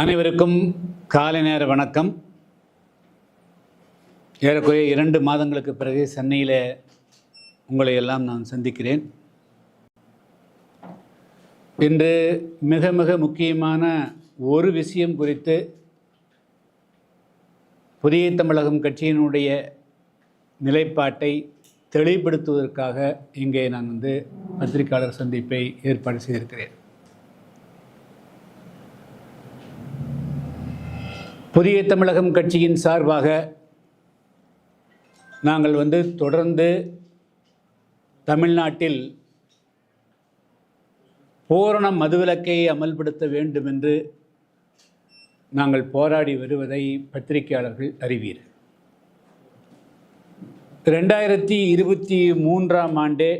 அனைவருக்கும் காலை நேர வணக்கம். ஏறக்குறைய இரண்டு மாதங்களுக்கு பிறகு சென்னையில் உங்களை எல்லாம் நான் சந்திக்கிறேன். இன்று மிக மிக முக்கியமான ஒரு விஷயம் குறித்து புதிய தமிழகம் கட்சியினுடைய நிலைப்பாட்டை தெளிவுபடுத்துவதற்காக இங்கே நான் வந்து பத்திரிகையாளர் சந்திப்பை ஏற்பாடு செய்திருக்கிறேன். புதிய தமிழகம் கட்சியின் சார்பாக நாங்கள் வந்து தொடர்ந்து தமிழ்நாட்டில் பூரண மதுவிலக்கை அமல்படுத்த வேண்டும் என்று நாங்கள் போராடி வருவதை பத்திரிகையாளர்கள் அறிவீர் ரெண்டாயிரத்தி இருபத்தி மூன்றாம் ஆண்டே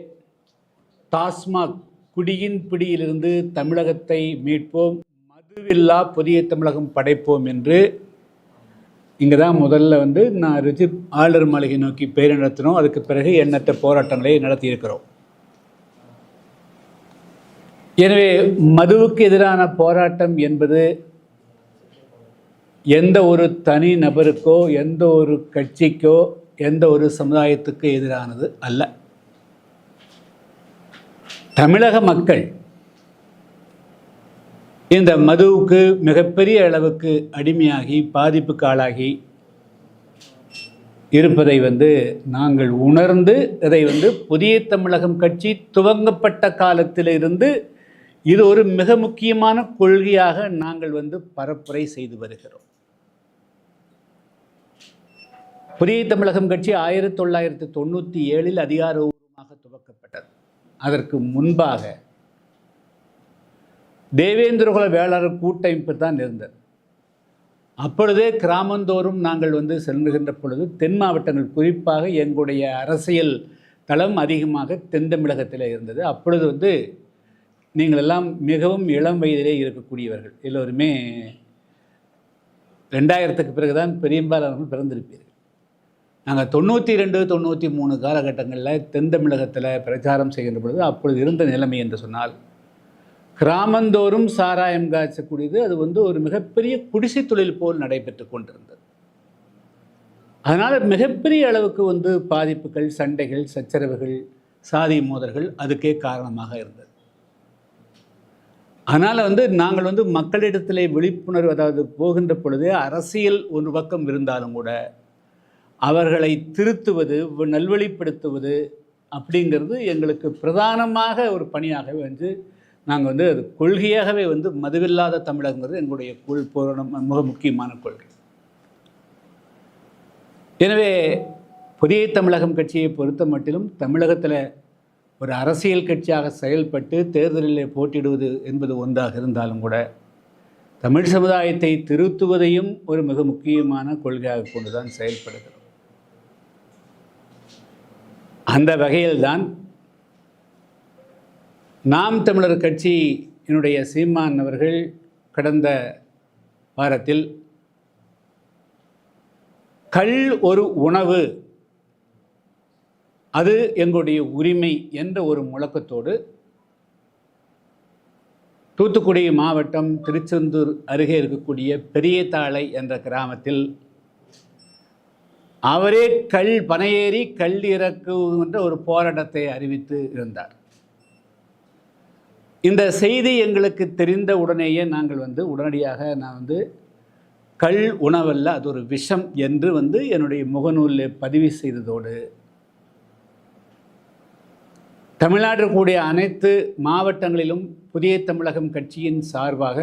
டாஸ்மாக் குடியின் பிடியிலிருந்து தமிழகத்தை மீட்போம் மதுவில்லா புதிய தமிழகம் படைப்போம் என்று இங்கே தான் முதல்ல வந்து நான் ரிஜிப் ஆளுநர் மாளிகை நோக்கி பேர் நடத்தினோம். அதுக்கு பிறகு எண்ணற்ற போராட்டங்களை நடத்தியிருக்கிறோம். எனவே மதுவுக்கு எதிரான போராட்டம் என்பது எந்த ஒரு தனி நபருக்கோ எந்த ஒரு கட்சிக்கோ எந்த ஒரு சமுதாயத்துக்கு எதிரானது அல்ல. தமிழக மக்கள் இந்த மதுவுக்கு மிகப்பெரிய அளவுக்கு அடிமையாகி பாதிப்புக்கு ஆளாகி இருப்பதை வந்து நாங்கள் உணர்ந்து இதை வந்து புதிய தமிழகம் கட்சி துவங்கப்பட்ட காலத்திலிருந்து இது ஒரு மிக முக்கியமான கொள்கையாக நாங்கள் வந்து பரப்புரை செய்து வருகிறோம். புதிய தமிழகம் கட்சி ஆயிரத்தி தொள்ளாயிரத்தி தொண்ணூற்றி ஏழில் அதிகாரபூர்வமாக துவக்கப்பட்டது. அதற்கு முன்பாக தேவேந்திரகுல வேளாளர் கூட்டமைப்பு தான் இருந்தது. அப்பொழுதே கிராமந்தோறும் நாங்கள் வந்து செல்லுகின்ற பொழுது தென் மாவட்டங்கள் குறிப்பாக எங்களுடைய அரசியல் தளம் அதிகமாக தென் தமிழகத்தில் இருந்தது. அப்பொழுது வந்து நீங்கள் எல்லாம் மிகவும் இளம் வயதிலே இருக்கக்கூடியவர்கள். எல்லோருமே ரெண்டாயிரத்துக்கு பிறகுதான் பெரியம்பாலானவர்கள் பிறந்திருப்பீர்கள். நாங்கள் தொண்ணூற்றி ரெண்டு தொண்ணூற்றி மூணு காலகட்டங்களில் தென் தமிழகத்தில் பிரச்சாரம் செய்கின்ற பொழுது அப்பொழுது இருந்த நிலைமை என்று சொன்னால் கிராமந்தோறும் சாராயம் காய்ச்சக்கூடியது அது வந்து ஒரு மிகப்பெரிய குடிசை தொழில் போல் நடைபெற்று கொண்டிருந்தது. அதனால் மிகப்பெரிய அளவுக்கு வந்து பாதிப்புகள் சண்டைகள் சச்சரவுகள் சாதி மோதல்கள் அதுக்கே காரணமாக இருந்தது. அதனால் வந்து நாங்கள் வந்து மக்களிடத்திலே விழிப்புணர்வு அதாவது போகின்ற பொழுது அரசியல் ஒரு பக்கம் இருந்தாலும் கூட அவர்களை திருத்துவது நல்வழிப்படுத்துவது அப்படிங்கிறது எங்களுக்கு பிரதானமாக ஒரு பணியாகவே வந்து நாங்கள் வந்து அது கொள்கையாகவே வந்து மதுவில்லாத தமிழகங்கிறது எங்களுடைய கொள் பூரணம் மிக முக்கியமான கொள்கை. எனவே புதிய தமிழகம் கட்சியை பொறுத்த மட்டிலும் தமிழகத்தில் ஒரு அரசியல் கட்சியாக செயல்பட்டு தேர்தலில் போட்டியிடுவது என்பது ஒன்றாக இருந்தாலும் கூட தமிழ் சமுதாயத்தை திருத்துவதையும் ஒரு மிக முக்கியமான கொள்கையாக கொண்டு தான் செயல்படுகிறோம். அந்த வகையில்தான் நாம் தமிழர் கட்சி என்னுடைய சீமான் அவர்கள் கடந்த வாரத்தில் கல் ஒரு உணவு அது எங்களுடைய உரிமை என்ற ஒரு முழக்கத்தோடு தூத்துக்குடி மாவட்டம் திருச்செந்தூர் அருகே இருக்கக்கூடிய பெரியதாளை என்ற கிராமத்தில் அவரே கல் பனையேறி கல் இறக்குகின்ற ஒரு போராட்டத்தை அறிவித்து இருந்தார். இந்த செய்தி எங்களுக்கு தெரிந்த உடனேயே நாங்கள் வந்து உடனடியாக நான் வந்து கல் உணவல்ல அது ஒரு விஷம் என்று வந்து என்னுடைய முகநூலில் பதிவு செய்ததோடு தமிழ்நாடு கூடிய அனைத்து மாவட்டங்களிலும் புதிய தமிழகம் கட்சியின் சார்பாக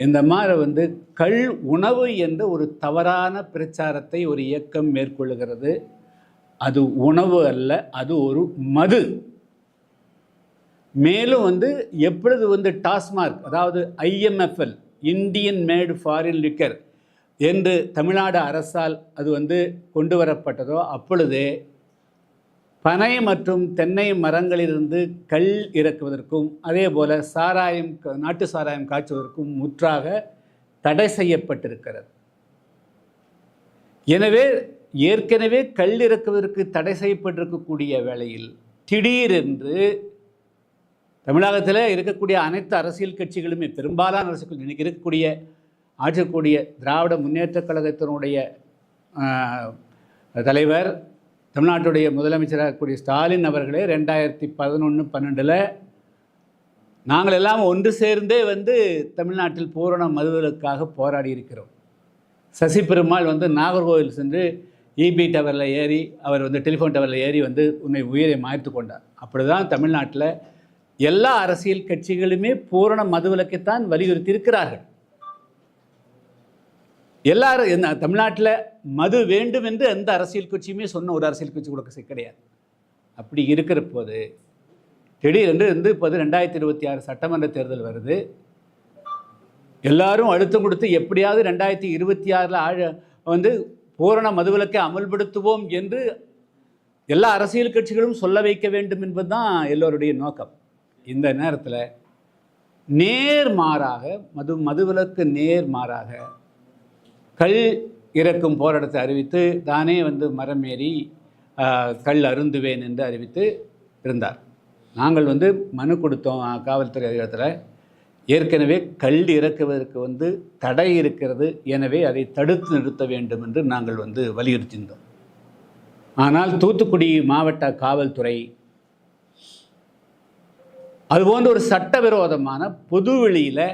இந்த மாதிரி வந்து கல் உணவு என்ற ஒரு தவறான பிரச்சாரத்தை ஒரு இயக்கம் மேற்கொள்கிறது அது உணவு அல்ல அது ஒரு மது. மேலும் வந்து எப்பொழுது வந்து டாஸ்மார்க் அதாவது IMFL Indian made foreign liquor என்று தமிழ்நாடு அரசால் அது வந்து கொண்டு வரப்பட்டதோ அப்பொழுதே பனை மற்றும் தென்னை மரங்களிலிருந்து கல் இறக்குவதற்கும் அதே போல் சாராயம் நாட்டு சாராயம் காய்ச்சுவதற்கும் முற்றாக தடை செய்யப்பட்டிருக்கிறது. எனவே ஏற்கனவே கல் இறக்குவதற்கு தடை செய்யப்பட்டிருக்கக்கூடிய வேளையில் திடீரென்று தமிழகத்தில் இருக்கக்கூடிய அனைத்து அரசியல் கட்சிகளுமே பெரும்பாலான அரசியல் இன்னைக்கு இருக்கக்கூடிய ஆற்றக்கூடிய திராவிட முன்னேற்றக் கழகத்தினுடைய தலைவர் தமிழ்நாட்டுடைய முதலமைச்சராக கூடிய ஸ்டாலின் அவர்களே ரெண்டாயிரத்தி பதினொன்று பன்னெண்டில் நாங்கள் எல்லாம் ஒன்று சேர்ந்தே வந்து தமிழ்நாட்டில் பூரண மதுவிலக்காக போராடி இருக்கிறோம். சசி பெருமாள் வந்து நாகர்கோவில் சென்று இபி டவரில் ஏறி அவர் வந்து டெலிஃபோன் டவரில் ஏறி வந்து உன்னை உயிரை மாய்த்து கொண்டார். அப்படி தான் தமிழ்நாட்டில் எல்லா அரசியல் கட்சிகளுமே பூரண மதுவிலக்கைத்தான் வலியுறுத்தி இருக்கிறார்கள் எல்லாரும் என்ன தமிழ்நாட்டில் மது வேண்டும் என்று எந்த அரசியல் கட்சியுமே சொன்ன ஒரு அரசியல் கட்சி கூட கிடையாது. அப்படி இருக்கிற போது திடீரென்று வந்து இப்போது ரெண்டாயிரத்தி இருபத்தி ஆறு சட்டமன்ற தேர்தல் வருது. எல்லாரும் அழுத்தம் கொடுத்து எப்படியாவது ரெண்டாயிரத்தி இருபத்தி ஆறில் ஆழ வந்து பூரண மதுவிலக்கை அமல்படுத்துவோம் என்று எல்லா அரசியல் கட்சிகளும் சொல்ல வைக்க வேண்டும் என்பது தான் எல்லோருடைய நோக்கம். இந்த நேரத்தில் நேர் மாறாக மது மதுவிலக்கு நேர் மாறாக கல் இறக்கும் போராட்டத்தை அறிவித்து தானே வந்து மரம் ஏறி கல் அருந்துவேன் என்று அறிவித்து இருந்தார். நாங்கள் வந்து மனு கொடுத்தோம் காவல்துறை அதிகாரத்தில். ஏற்கனவே கல் இறக்குவதற்கு வந்து தடை இருக்கிறது எனவே அதை தடுத்து நிறுத்த வேண்டும் என்று நாங்கள் வந்து வலியுறுத்தியிருந்தோம் ஆனால் தூத்துக்குடி மாவட்ட காவல்துறை அதுபோன்ற ஒரு சட்டவிரோதமான பொது வெளியில்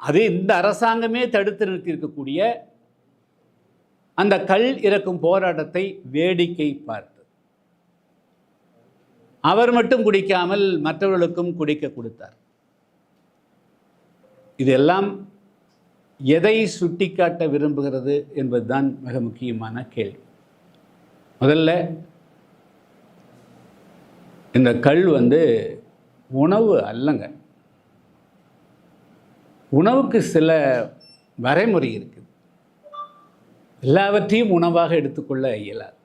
அது இந்த அரசாங்கமே தடுத்து நிறுத்தியிருக்கக்கூடிய அந்த கல் இறக்கும் போராட்டத்தை வேடிக்கை பார்த்து. அவர் மட்டும் குடிக்காமல் மற்றவர்களுக்கும் குடிக்க கொடுத்தார். இதெல்லாம் எதை சுட்டிக்காட்ட விரும்புகிறது என்பதுதான் மிக முக்கியமான கேள்வி. முதல்ல இந்த கல் வந்து உணவு அல்லங்க. உணவுக்கு சில வரைமுறை இருக்குது. எல்லாவற்றையும் உணவாக எடுத்துக்கொள்ள இயலாது.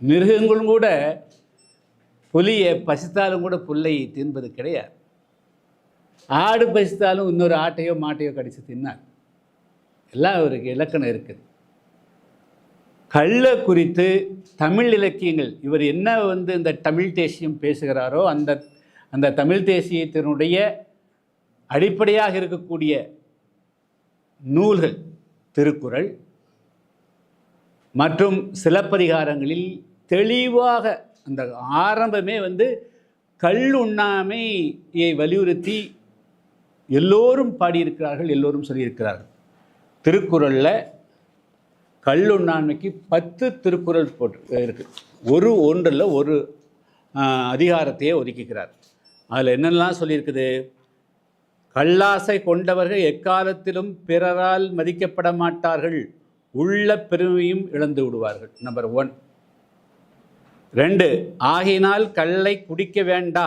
மிருகங்களும் கூட புலியை பசித்தாலும் கூட புல்லை தின்பது கிடையாது. ஆடு பசித்தாலும் இன்னொரு ஆட்டையோ மாட்டையோ கடித்து தின்னார் எல்லாம் அவருக்கு இலக்கணம் இருக்குது. கள்ள குறித்து தமிழ் இலக்கியங்கள் இவர் என்ன வந்து இந்த தமிழ் தேசியம் பேசுகிறாரோ அந்த அந்த தமிழ் தேசியத்தினுடைய அடிப்படையாக இருக்கக்கூடிய நூல்கள் திருக்குறள் மற்றும் சிலப்பதிகாரங்களில் தெளிவாக அந்த ஆரம்பமே வந்து கல் உண்ணாமையை வலியுறுத்தி எல்லோரும் பாடியிருக்கிறார்கள் எல்லோரும் சொல்லியிருக்கிறார்கள். திருக்குறளில் கல்லுண்ணாண்மைக்கு பத்து திருக்குறள் போட்டு இருக்குது ஒரு ஒன்றில் ஒரு அதிகாரத்தையே ஒதுக்கிக்கிறார் அதில் என்னெல்லாம் சொல்லியிருக்குது? கல்லாசை கொண்டவர்கள் எக்காலத்திலும் பிறரால் மதிக்கப்பட மாட்டார்கள் உள்ள பெருமையும் இழந்து விடுவார்கள். நம்பர் ஒன் ரெண்டு ஆகினால் கல்லை குடிக்க வேண்டா.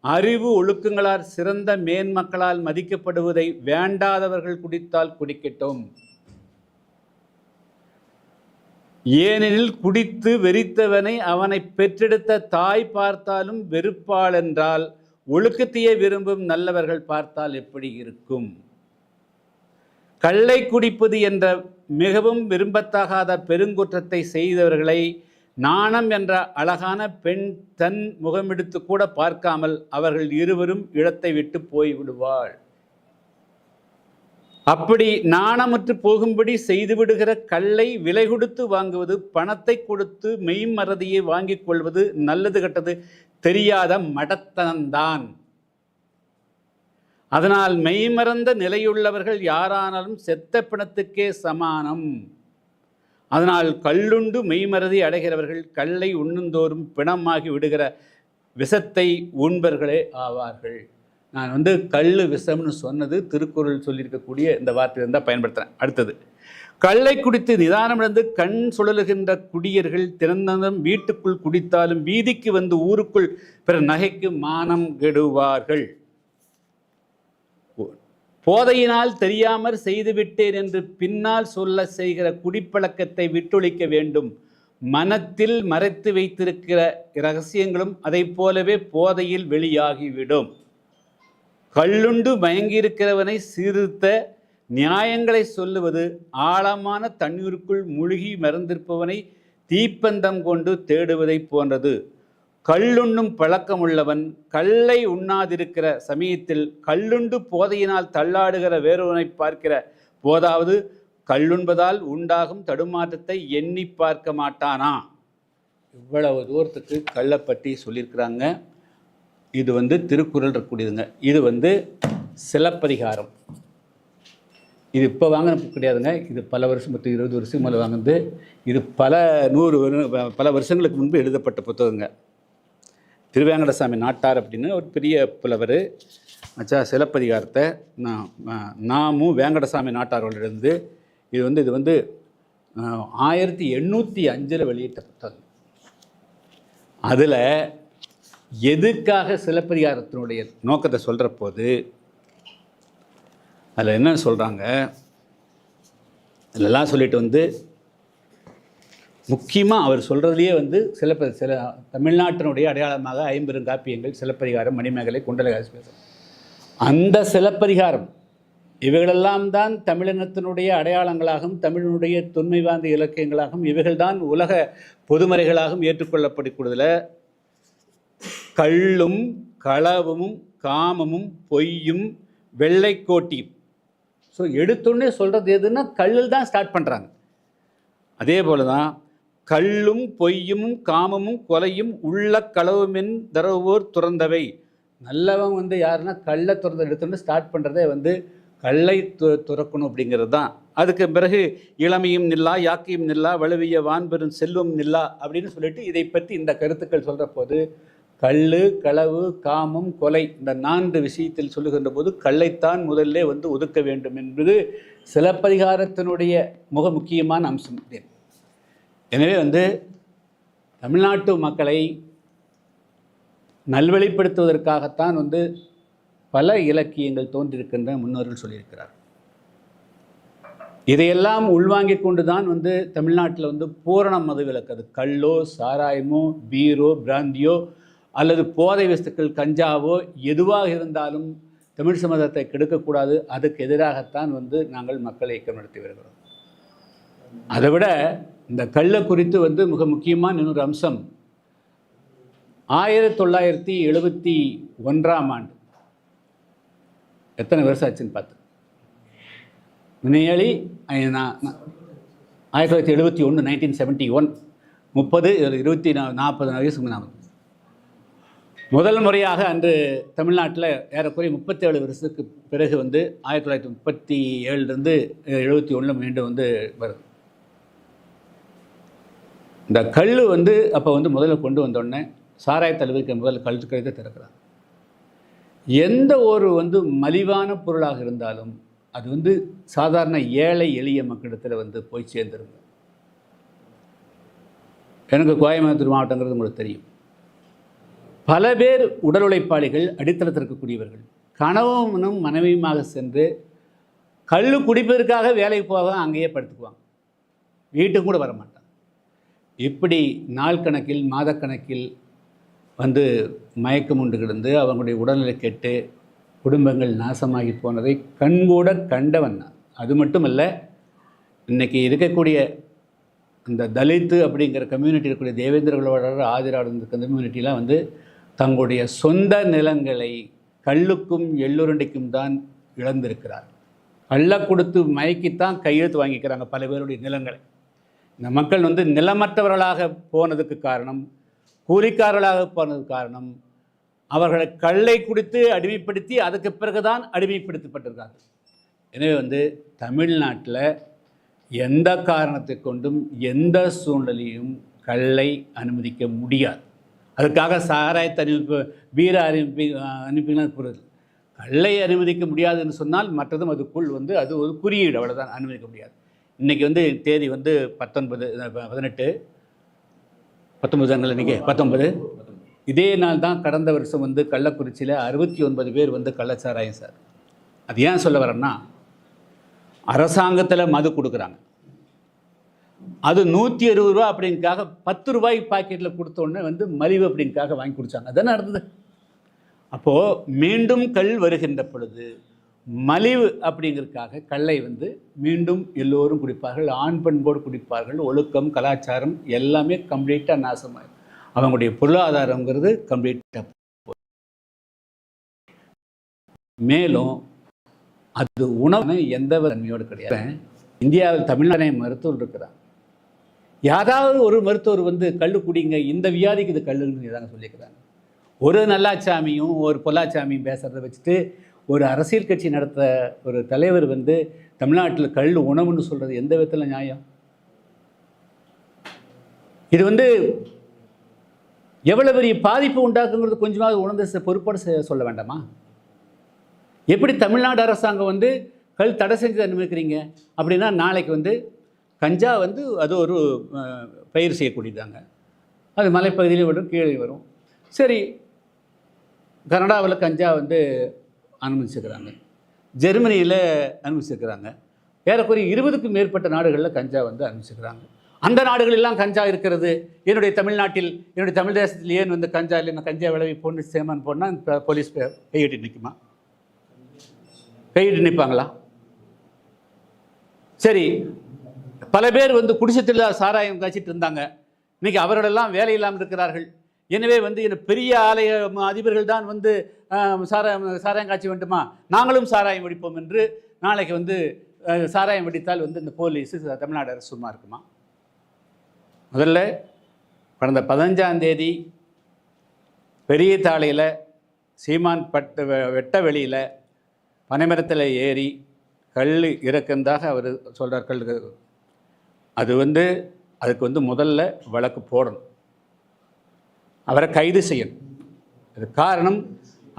அறிவு ஒழுக்கங்களால் சிறந்த மேன்மக்களால் மதிக்கப்படுவதை வேண்டாதவர்கள் குடித்தால் குடிக்கட்டும். ஏனெனில் குடித்து வெறித்தவனை அவனை பெற்றெடுத்த தாய் பார்த்தாலும் வெறுப்பாள் என்றால் ஒழுக்கத்தையே விரும்பும் நல்லவர்கள் பார்த்தால் எப்படி இருக்கும்? கள்ளை குடிப்பது என்ற மிகவும் விரும்பத்தகாத பெருங்குற்றத்தை செய்தவர்களை நாணம் என்ற அழகான பெண் தன் முகமெடுத்து கூட பார்க்காமல் அவர்கள் இருவரும் இடத்தை விட்டு போய்விடுவாள் அப்படி நாணமுற்று போகும்படி செய்துவிடுகிற கல்லை விலை கொடுத்து வாங்குவது பணத்தை கொடுத்து மெய்மறதியை வாங்கிக் கொள்வது நல்லது கெட்டது தெரியாத மடத்தனம்தான். அதனால் மெய்மறந்த நிலையுள்ளவர்கள் யாரானாலும் செத்த பிணத்துக்கே சமானம். அதனால் கல்லுண்டு மெய்மறதி அடைகிறவர்கள் கல்லை உண்ணுந்தோறும் பிணமாகி விடுகிற விஷத்தை உண்பர்களே ஆவார்கள். நான் வந்து கல் விஷம்னு சொன்னது திருக்குறள் சொல்லியிருக்கக்கூடிய இந்த வார்த்தை தான் பயன்படுத்துகிறேன் அடுத்தது கல்லை குடித்து நிதானமிழந்து கண் சுழலுகின்ற குடியர்கள் திறந்ததும் வீட்டுக்குள் குடித்தாலும் வீதிக்கு வந்து ஊருக்குள் பிற நகைக்கு மானம் கெடுவார்கள். போதையினால் தெரியாமற் செய்துவிட்டேன் என்று பின்னால் சொல்ல செய்கிற குடிப்பழக்கத்தை விட்டொழிக்க வேண்டும். மனத்தில் மறைத்து வைத்திருக்கிற ரகசியங்களும் அதைப் போலவே போதையில் வெளியாகிவிடும். கள்ளுண்டு மயங்கியிருக்கிறவனை சீர்திருத்த நியாயங்களை சொல்லுவது ஆழமான தண்ணீருக்குள் முழுகி மறந்திருப்பவனை தீப்பந்தம் கொண்டு தேடுவதைப் போன்றது. கள்ளுண்ணும் பழக்கமுள்ளவன் கல்லை உண்ணாதிருக்கிற சமயத்தில் கல்லுண்டு போதையினால் தள்ளாடுகிற வேறொருவனை பார்க்கிற போதாவது கல்லுண்பதால் உண்டாகும் தடுமாற்றத்தை எண்ணி பார்க்க மாட்டானா? இவ்வளவு தூரத்துக்கு கல்லை பற்றி சொல்லியிருக்கிறாங்க. இது வந்து திருக்குறள் இருக்கக்கூடியதுங்க. இது வந்து சிலப்பதிகாரம். இது இப்போ வாங்கின கிடையாதுங்க. இது பல வருஷம் பத்து இருபது வருஷம் மேலே வாங்கினது. இது பல நூறு பல வருஷங்களுக்கு முன்பு எழுதப்பட்ட புத்தகங்க. திருவேங்கடசாமி நாட்டார் அப்படின்னு ஒரு பெரிய புலவர். மச்சா சிலப்பதிகாரத்தை நான் நாமும் வேங்கடசாமி நாட்டாரோட இது வந்து இது வந்து ஆயிரத்தி எண்ணூற்றி அஞ்சில் வெளியிட்ட புத்தகம் அதில் எதுக்காக சிலப்பதிகாரத்தினுடைய நோக்கத்தை சொல்கிற போது அதில் என்ன சொல்கிறாங்க இதெல்லாம் சொல்லிட்டு வந்து முக்கியமாக அவர் சொல்கிறதுலையே வந்து சிலப்ப சில தமிழ்நாட்டினுடைய அடையாளமாக ஐம்பெருங்காப்பியங்கள் சிலப்பதிகாரம் மணிமேகலை குண்டலகாசி அந்த சிலப்பதிகாரம் இவைகளெல்லாம் தான் தமிழினத்தினுடைய அடையாளங்களாகவும் தமிழினுடைய தொன்மை வாய்ந்த இலக்கியங்களாகவும் இவைகள்தான் உலக பொதுமறைகளாகவும் ஏற்றுக்கொள்ளப்படக்கூடியதில் கள்ளும் களவும் காமமும் பொய்யும் வெள்ளைக்கோட்டியும். ஸோ எடுத்தோடனே சொல்கிறது எதுன்னா கல்லில் தான் ஸ்டார்ட் பண்ணுறாங்க அதே போல தான் கள்ளும் பொய்யும் காமமும் கொலையும் உள்ள களவுமென் தரவோர் துறந்தவை. நல்லவன் வந்து யாருன்னா கல்லை துறந்த எடுத்துட்டு ஸ்டார்ட் பண்ணுறதே வந்து கல்லை து துறக்கணும் அப்படிங்கிறது தான். அதுக்கு பிறகு இளமையும் நில்லா யாக்கையும் நில்லா வலுவிய வான்பெரும் செல்வம் நில்லா அப்படின்னு சொல்லிட்டு இதை பற்றி இந்த கருத்துக்கள் சொல்கிற போது கல் களவு காமம் கொலை இந்த நான்கு விஷயத்தில் சொல்லுகின்ற போது கல்லைத்தான் முதல்ல வந்து ஒதுக்க வேண்டும் என்பது சிலப்பதிகாரத்தினுடைய மிக முக்கியமான அம்சம். இது எனவே வந்து தமிழ்நாட்டு மக்களை நல்வழிப்படுத்துவதற்காகத்தான் வந்து பல இலக்கியங்கள் தோன்றியிருக்கின்ற முன்னோர்கள் சொல்லியிருக்கிறார் இதையெல்லாம் உள்வாங்கிக் கொண்டு தான் வந்து தமிழ்நாட்டில் வந்து பூரண மதுவிலக்கு அது கல்லோ சாராயமோ பீரோ பிராந்தியோ அல்லது போதை வஸ்துக்கள் கஞ்சாவோ எதுவாக இருந்தாலும் தமிழ் சமுதாயத்தை கெடுக்கக்கூடாது. அதுக்கு எதிராகத்தான் வந்து நாங்கள் மக்கள் இயக்கம் நடத்தி வருகிறோம். அதை விட இந்த கல்லை குறித்து வந்து மிக முக்கியமான இன்னொரு அம்சம். ஆயிரத்தி தொள்ளாயிரத்தி எழுபத்தி ஒன்றாம் ஆண்டு. எத்தனை வருஷம் ஆச்சுன்னு பார்த்து வினையாளி நான் நான் ஆயிரத்தி தொள்ளாயிரத்தி எழுபத்தி ஒன்று நைன்டீன் செவன்ட்டி ஒன் முப்பது இருபத்தி நா நாற்பது வயசுக்கு நான் முதல் முறையாக அன்று தமிழ்நாட்டில் ஏறக்குறைய முப்பத்தேழு வருஷத்துக்கு பிறகு வந்து ஆயிரத்தி தொள்ளாயிரத்தி முப்பத்தி ஏழுலேருந்து எழுபத்தி ஒன்றில் மீண்டும் வந்து வருது இந்த கல் வந்து அப்போ வந்து முதல்ல கொண்டு வந்தோடனே சாராய தழுவிக்க முதல்ல கல் கழுத்தை திறக்கிறார். எந்த ஒரு வந்து மலிவான பொருளாக இருந்தாலும் அது வந்து சாதாரண ஏழை எளிய மக்களிடத்தில் வந்து போய் சேர்ந்துருங்க எனக்கு கோயம்புத்தூர் மாவட்டங்கிறது உங்களுக்கு தெரியும். பல பேர் உடல் உழைப்பாளிகள் அடித்தளத்தில் இருக்கக்கூடியவர்கள் கணவனும் மனைவியுமாக சென்று கல் குடிப்பதற்காக வேலைக்கு போக அங்கேயே படுத்துக்குவாங்க. வீட்டுக்கு கூட வரமாட்டாங்க இப்படி நாள் கணக்கில் மாதக்கணக்கில் வந்து மயக்கம் உண்டு கிடந்து அவங்களுடைய உடல்நிலை கெட்டு குடும்பங்கள் நாசமாகி போனதை கண்கூட கண்டவன் தான் அது மட்டுமல்ல இன்னைக்கு இருக்கக்கூடிய இந்த தலித்து அப்படிங்கிற கம்யூனிட்டி இருக்கக்கூடிய தேவேந்திரர்களோட ஆதிராடு இருக்க கம்யூனிட்டிலாம் வந்து தங்களுடைய சொந்த நிலங்களை கல்லுக்கும் எள்ளுருண்டைக்கும் தான் இழந்திருக்கிறார். கள்ள கொடுத்து மயக்கித்தான் கையெழுத்து வாங்கிக்கிறாங்க பல பேருடைய நிலங்களை. இந்த மக்கள் வந்து நிலமற்றவர்களாக போனதுக்கு காரணம் கூலிக்காரர்களாக போனதுக்கு காரணம் அவர்களை கல்லை குடித்து அடிமைப்படுத்தி அதுக்கு பிறகுதான் அடிமைப்படுத்தப்பட்டிருக்காங்க. எனவே வந்து தமிழ்நாட்டில் எந்த காரணத்தை கொண்டும் எந்த சூழ்நிலையும் கல்லை அனுமதிக்க முடியாது. அதுக்காக சாராயத்தை அனுப்பி வீர அனுப்பி அனுப்பினால் புரியுது கல்லை அனுமதிக்க முடியாதுன்னு சொன்னால் மற்றதும் அதுக்குள் வந்து அது ஒரு குறியீடு அவ்வளோதான் அனுமதிக்க முடியாது. இன்றைக்கி வந்து தேதி வந்து பத்தொன்பது பதினெட்டு. பத்தொன்பது தானே இன்றைக்கி பத்தொன்பது. இதே நாள் தான் கடந்த வருஷம் வந்து கள்ளக்குறிச்சியில் அறுபத்தி ஒன்பது பேர் வந்து கள்ளச்சாராயம் சார். அது ஏன் சொல்ல வரேன்னா அரசாங்கத்தில் மது கொடுக்குறாங்க. அது நூற்றி அறுபது ரூபா அப்படிங்காக பத்து ரூபாய் பாக்கெட்டில் கொடுத்த உடனே வந்து மலிவு அப்படிங்காக வாங்கி குடித்தாங்க அதானே நடந்தது? அப்போது மீண்டும் கல் வருகின்ற பொழுது மலிவு அப்படிங்கிறதுக்காக கல்லை வந்து மீண்டும் எல்லோரும் குடிப்பார்கள் ஆண் பண்போடு குடிப்பார்கள் ஒழுக்கம் கலாச்சாரம் எல்லாமே கம்ப்ளீட்டாக நாசமாயிடும் அவங்களுடைய பொருளாதாரங்கிறது கம்ப்ளீட்டாக மேலும் அது உணவு எந்த தன்மையோடு கிடையாது. இந்தியாவில் தமிழ்நாடு மருத்துவர் இருக்கிறார். யாராவது ஒரு மருத்துவர் வந்து கல் குடிங்க இந்த வியாதிக்கு இது கல்லுன்னு தாங்க சொல்லிக்கிறாங்க ஒரு நல்லாச்சாமியும் ஒரு பொல்லாச்சாமியும் பேசுகிறத வச்சுட்டு ஒரு அரசியல் கட்சி நடத்த ஒரு தலைவர் வந்து தமிழ்நாட்டில் கல் உணவுன்னு சொல்கிறது எந்த விதத்தில் நியாயம்? இது வந்து எவ்வளோ பெரிய பாதிப்பு உண்டாக்குங்கிறது கொஞ்சமாவது உணர்ந்து பொறுப்பாடு சொல்ல வேண்டாமா? எப்படி தமிழ்நாடு அரசாங்கம் வந்து கல் தடை செஞ்சு அனுமதிக்கிறீங்க அப்படின்னா நாளைக்கு வந்து கஞ்சா வந்து அது ஒரு பயிர் செய்யக்கூடியதாங்க. அது மலைப்பகுதியிலையும் வரும் கீழே வரும். சரி கனடாவில் கஞ்சா வந்து அனுமதிச்சிருக்கிறாங்க. ஜெர்மனியில் அனுமதிச்சிருக்கிறாங்க. ஏறக்குறைய இருபதுக்கும் மேற்பட்ட நாடுகளில் கஞ்சா வந்து அனுமதிச்சிருக்கிறாங்க. அந்த நாடுகளெல்லாம் கஞ்சா இருக்கிறது. என்னுடைய தமிழ்நாட்டில் என்னுடைய தமிழ் தேசத்தில் ஏன் வந்து கஞ்சா இல்லை நான் கஞ்சா விளைவிப்போன்னு சேமான் போனால் போலீஸ் கையிட்டு நிற்குமா கையிட்டு நிற்பாங்களா சரி. பல பேர் வந்து குடிசத்தில் சாராயம் காய்ச்சிட்டு இருந்தாங்க. இன்றைக்கி அவர்களெல்லாம் வேலை இல்லாமல் இருக்கிறார்கள் எனவே வந்து என்ன பெரிய ஆலய அதிபர்கள் தான் வந்து சாரா சாராயம் காட்சி வேண்டுமா? நாங்களும் சாராயம் வெடிப்போம் என்று நாளைக்கு வந்து சாராயம் வெடித்தால் வந்து இந்த போலீஸ் தமிழ்நாடு அரசு சும்மா இருக்குமா? முதல்ல கடந்த பதினஞ்சாம் தேதி பெரிய தாளையில் சீமான் பட்டு வெ- வெட்ட வெளியில் பனைமரத்தில் ஏறி கல் இறக்கந்தாக அவர் சொல்கிறார் கல் அது வந்து அதுக்கு வந்து முதல்ல வழக்கு போடணும். அவரை கைது செய்யணும். அது காரணம்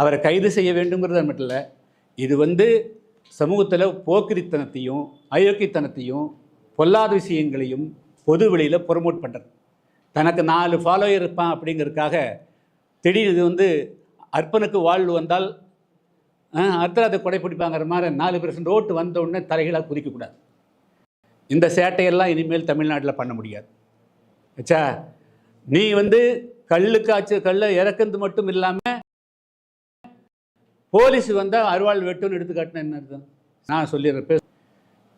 அவரை கைது செய்ய வேண்டுங்கிறது மட்டும் இல்லை இது வந்து சமூகத்தில் போக்கிரித்தனத்தையும் அயோக்கியத்தனத்தையும் பொல்லாத விஷயங்களையும் பொது வெளியில் ப்ரொமோட் பண்ணுறது தனக்கு நாலு ஃபாலோயர் இருப்பான் அப்படிங்கிறதுக்காக திடீர் இது வந்து அர்ப்பனுக்கு வாழ்வு வந்தால் அர்த்தராத்தை கொடை பிடிப்பாங்கிற மாதிரி நாலு பெர்சன்ட் ஓட்டு வந்த உடனே தலைகளாக குதிக்கக்கூடாது இந்த சேட்டையெல்லாம் இனிமேல் தமிழ்நாட்டில் பண்ண முடியாது. ஆச்சா நீ வந்து கல்லு காய்ச்ச கல்லை இறக்குறது மட்டும் இல்லாமல் போலீஸ் வந்தால் அருவாள் வெட்டுன்னு எடுத்து காட்டினேன் அர்த்தம்? நான் சொல்லிடுறேன் பேச.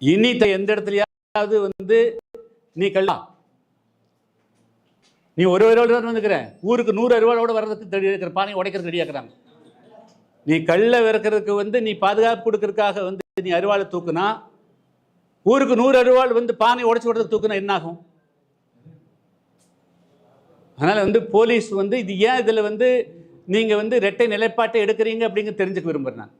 இனி த- எந்த இடத்துலயாவது வந்து நீ கல்லா. நீ ஒரு அருவாள் தான் வந்துக்கிற. ஊருக்கு நூறு அருவாளோட வர்றதுக்கு ரெடி இருக்கிற பானை உடைக்கிறதுக்கு ரெடியாக்குறாங்க நீ கல்லை விறக்கிறதுக்கு வந்து நீ பாதுகாப்பு கொடுக்கறதுக்காக வந்து நீ அருவாளை தூக்குனா ஊருக்கு நூறு அருவாள் வந்து பானை உடச்சி விடுறதுக்கு தூக்குனா என்ன ஆகும்? அதனால் வந்து போலீஸ் வந்து இது ஏன் இதில் வந்து நீங்கள் வந்து ரெட்டை நிலைப்பாட்டை எடுக்கிறீங்க அப்படிங்க தெரிஞ்சுக்க விரும்புகிறேன் நான்.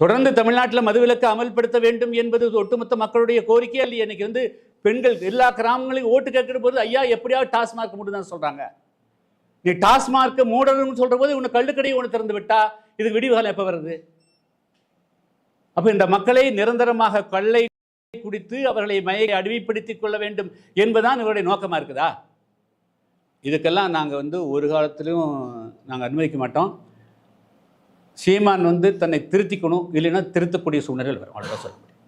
தொடர்ந்து தமிழ்நாட்டில் மதுவிலக்கு அமல்படுத்த வேண்டும் என்பது ஒட்டுமொத்த மக்களுடைய கோரிக்கையா இல்லையா இன்னைக்கு வந்து பெண்கள் எல்லா கிராமங்களையும் ஓட்டு கேட்கிற போது ஐயா எப்படியாவது டாஸ்மார்க் மூடுதான் சொல்கிறாங்க நீ டாஸ்மார்க்கை மூடணும்னு சொல்கிற போது உன்னை கள்ளுக்கடையை ஒன்று திறந்து விட்டா இதுக்கு விடிவுகாலம் எப்போ வருது? அப்போ இந்த மக்களை நிரந்தரமாக கள்ளை குடித்து அவர்களை மயை அடிமைப்படுத்திக் கொள்ள வேண்டும் என்பதுதான் இவருடைய நோக்கமாக இருக்குதா? இதுக்கெல்லாம் நாங்கள் வந்து ஒரு காலத்துலேயும் நாங்கள் அனுமதிக்க மாட்டோம். சீமான் வந்து தன்னை திருத்திக்கணும் இல்லைன்னா திருத்தக்கூடிய சூழ்நிலைகள் வரும். அவ்வளோதான் சொல்ல முடியும்.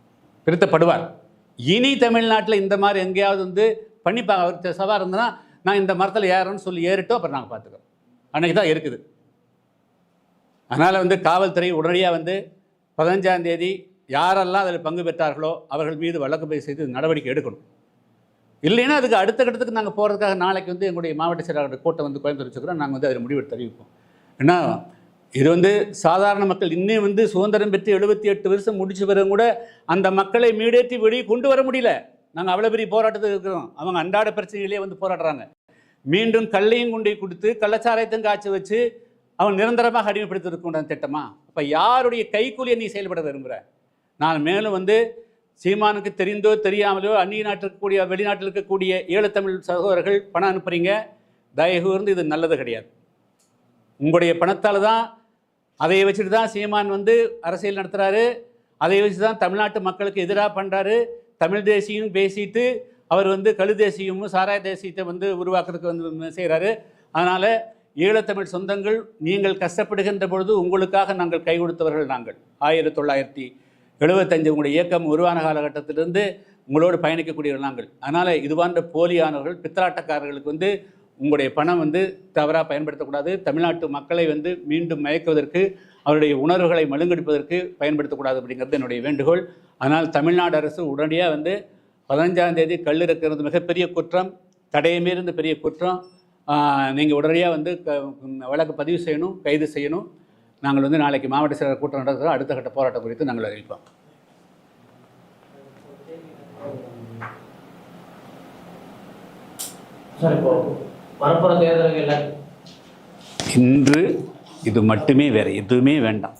திருத்தப்படுவார். இனி தமிழ்நாட்டில் இந்த மாதிரி எங்கேயாவது வந்து பண்ணிப்பாங்க. அவர் சவா இருந்ததுன்னா நான் இந்த மரத்தில் ஏறேன்னு சொல்லி ஏறிட்டோம் அப்புறம் நாங்கள் பார்த்துக்கிறோம். அன்னைக்கு தான் இருக்குது. அதனால் வந்து காவல்துறை உடனடியாக வந்து பதினஞ்சாம் தேதி யாரெல்லாம் அதில் பங்கு பெற்றார்களோ அவர்கள் மீது வழக்கு பதிவு செய்து நடவடிக்கை எடுக்கணும். இல்லைன்னா அதுக்கு அடுத்த கட்டத்துக்கு நாங்கள் போகிறதுக்காக நாளைக்கு வந்து எங்களுடைய மாவட்ட செயலாளர் கூட்டம் வந்து கோயம்புத்தூர் வச்சுக்கிறோம். நாங்கள் வந்து அதில் முடிவெடுத்து தெரிவிப்போம் ஏன்னா இது வந்து சாதாரண மக்கள் இன்னும் வந்து சுதந்திரம் பெற்று எழுபத்தி எட்டு வருஷம் முடிச்சு பிறகு கூட அந்த மக்களை மீடேற்றி வெளியே கொண்டு வர முடியல. நாங்கள் அவ்வளோ பெரிய போராட்டத்தில் இருக்கிறோம். அவங்க அன்றாட பிரச்சனைகளே வந்து போராடுறாங்க. மீண்டும் கல்லையும் கொண்டு கொடுத்து கள்ளச்சாராயத்தையும் காய்ச்சி வச்சு அவன் நிரந்தரமாக அடிமைப்படுத்திருக்கின்ற திட்டமா? அப்போ யாருடைய கைக்கூலியை நீ செயல்பட விரும்புகிற நான் மேலும் வந்து சீமானுக்கு தெரிந்தோ தெரியாமலோ அந்நிய நாட்டில் இருக்கக்கூடிய வெளிநாட்டில் இருக்கக்கூடிய ஈழத்தமிழ் சகோதரர்கள் பணம் அனுப்புறீங்க. தயவுகூர்ந்து இது நல்லது கிடையாது. உங்களுடைய பணத்தால் தான் அதை வச்சுட்டு தான் சீமான் வந்து அரசியல் நடத்துகிறாரு அதை வச்சு தான் தமிழ்நாட்டு மக்களுக்கு எதிராக பண்ணுறாரு தமிழ் தேசியம் பேசிட்டு அவர் வந்து கழு தேசியமும் சாராய தேசியத்தை வந்து உருவாக்குறதுக்கு வந்து செய்கிறாரு அதனால் ஈழத்தமிழ் சொந்தங்கள் நீங்கள் கஷ்டப்படுகின்ற பொழுது உங்களுக்காக நாங்கள் கை கொடுத்தவர்கள் நாங்கள். ஆயிரத்தி தொள்ளாயிரத்தி எழுபத்தஞ்சு உங்களுடைய இயக்கம் உருவான காலகட்டத்திலிருந்து உங்களோடு பயணிக்கக்கூடியவர்கள் நாங்கள். அதனால் இது போன்ற போலியானவர்கள் பித்தலாட்டக்காரர்களுக்கு வந்து உங்களுடைய பணம் வந்து தவறாக பயன்படுத்தக்கூடாது. தமிழ்நாட்டு மக்களை வந்து மீண்டும் மயக்குவதற்கு அவருடைய உணர்வுகளை மழுங்கெடுப்பதற்கு பயன்படுத்தக்கூடாது அப்படிங்கிறது என்னுடைய வேண்டுகோள். ஆனால் தமிழ்நாடு அரசு உடனடியாக வந்து பதினஞ்சாம் தேதி கல் இருக்கிறது மிகப்பெரிய குற்றம் தடையமே இருந்த பெரிய குற்றம். நீங்கள் உடனடியாக வந்து க வழக்கு பதிவு செய்யணும் கைது செய்யணும். நாங்கள் வந்து நாளைக்கு மாவட்ட செயலர் கூட்டம் நடத்துகிறோம் அடுத்த கட்ட போராட்டம் குறித்து நாங்கள் அறிவிப்போம் இன்று இது மட்டுமே வேறு எதுவுமே வேண்டாம்